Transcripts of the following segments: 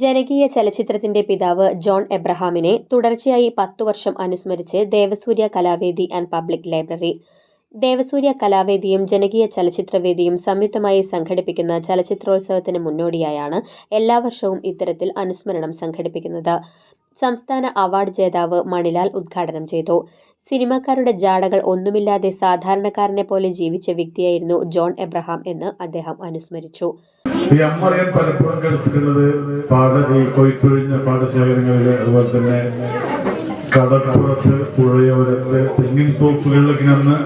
ജനകീയ ചലച്ചിത്രത്തിന്റെ പിതാവ് ജോൺ എബ്രഹാമിനെ തുടർച്ചയായി പത്തു വർഷം അനുസ്മരിച്ച് Devasurya Kalavedi and public library. Devasurya കലാവേദിയും ജനകീയ ചലച്ചിത്രവേദിയും സംയുക്തമായി സംഘടിപ്പിക്കുന്ന ചലച്ചിത്രോത്സവത്തിന് മുന്നോടിയായാണ് എല്ലാ വർഷവും ഇത്തരത്തിൽ അനുസ്മരണം സംഘടിപ്പിക്കുന്നത്. സംസ്ഥാന അവാർഡ് ജേതാവ് മണിലാൽ ഉദ്ഘാടനം ചെയ്തു. സിനിമാക്കാരുടെ ജാടകൾ ഒന്നുമില്ലാതെ സാധാരണക്കാരനെ പോലെ ജീവിച്ച വ്യക്തിയായിരുന്നു ജോൺ എബ്രഹാം എന്ന് അദ്ദേഹം അനുസ്മരിച്ചു. ഈ അമ്മ പലപ്പോഴും കളിച്ചിട്ടുള്ളത് പാട ഈ കൊയ്ത്തൊഴിഞ്ഞ പാടശേഖരങ്ങളിൽ അതുപോലെ തന്നെ കടപ്പുറത്ത് പുഴയോരത്ത് തെങ്ങിൻ തോപ്പുകളിലൊക്കെ അന്ന്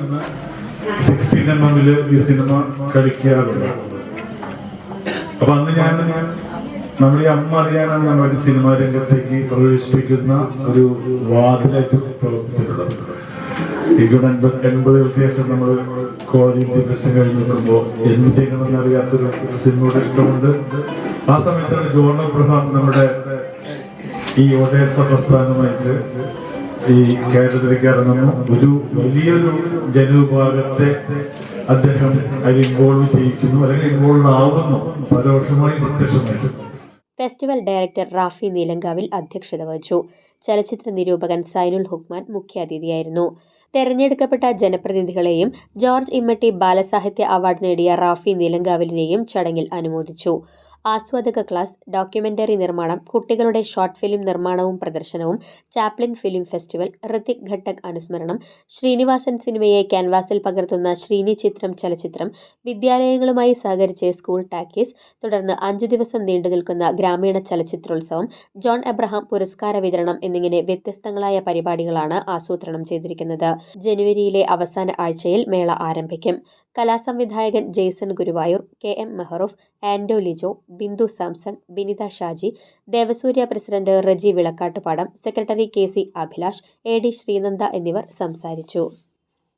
സിക്സ്റ്റീൻ എം എമ്മിൽ ഈ സിനിമ കളിക്കാറുണ്ട്. അപ്പൊ അന്ന് ഞാൻ നമ്മൾ ഈ അമ്മ അറിയാനാണ് നമ്മൾ ഒരു സിനിമാ രംഗത്തേക്ക് പ്രവേശിപ്പിക്കുന്ന ഒരു വാതിലായിട്ട് പ്രവർത്തിച്ചിട്ടുള്ളത്. ഇവിടെ എൺപത് ശേഷം നമ്മൾ കോളേജ് വിദ്യാഭ്യാസം കഴിഞ്ഞ് നിൽക്കുമ്പോൾ എന്ത് ചെയ്യണമെന്ന് അറിയാത്തൊരു സിനിമയോട് ഇഷ്ടമുണ്ട്. ആ സമയത്താണ് ജോൺ അബ്രഹാം നമ്മുടെ ഈ ഒഡേസ പ്രസ്ഥാനമായിട്ട് ഈ കേരളത്തിലേക്ക് ഇറങ്ങുന്നു ഒരു വലിയൊരു ജനവിഭാഗത്തെ അദ്ദേഹം അതിൽ ഇൻവോൾവ് ചെയ്യിക്കുന്നു. അല്ലെങ്കിൽ ഇൻവോൾവ് ആവുന്നു. പരോക്ഷമായി പ്രത്യക്ഷമായിട്ടും. ഫെസ്റ്റിവൽ ഡയറക്ടർ റാഫി നീലങ്കാവിൽ അധ്യക്ഷത വഹിച്ചു. ചലച്ചിത്ര നിരൂപകൻ സൈനുൽ ഹുക്മാൻ മുഖ്യാതിഥിയായിരുന്നു. തെരഞ്ഞെടുക്കപ്പെട്ട ജനപ്രതിനിധികളെയും ജോർജ് ഇമ്മട്ടി ബാലസാഹിത്യ അവാർഡ് നേടിയ റാഫി നീലങ്കാവിലിനെയും ചടങ്ങിൽ അനുമോദിച്ചു. ആസ്വാദക ക്ലാസ് ഡോക്യുമെന്ററി നിർമ്മാണം കുട്ടികളുടെ ഷോർട്ട് ഫിലിം നിർമ്മാണവും പ്രദർശനവും Chaplin film festival Ritwik Ghatak അനുസ്മരണം ശ്രീനിവാസൻ സിനിമയെ ക്യാൻവാസിൽ പകർത്തുന്ന ശ്രീനി ചിത്രം ചലച്ചിത്രം വിദ്യാലയങ്ങളുമായി സഹകരിച്ച് സ്കൂൾ ടാക്കീസ് തുടർന്ന് അഞ്ചു ദിവസം നീണ്ടു നിൽക്കുന്ന ഗ്രാമീണ ചലച്ചിത്രോത്സവം ജോൺ എബ്രഹാം പുരസ്കാര വിതരണം എന്നിങ്ങനെ വ്യത്യസ്തങ്ങളായ പരിപാടികളാണ് ആസൂത്രണം ചെയ്തിരിക്കുന്നത്. ജനുവരിയിലെ അവസാന ആഴ്ചയിൽ മേള ആരംഭിക്കും. കലാസംവിധായകൻ Jaison Guruvayur K M Mehroof Ando Lijo Bindu Samson Binitha Shaji Devasurya president Reji Vilakkattupadam secretary K C Abhilash A D Sreenanda എന്നിവർ സംസാരിച്ചു.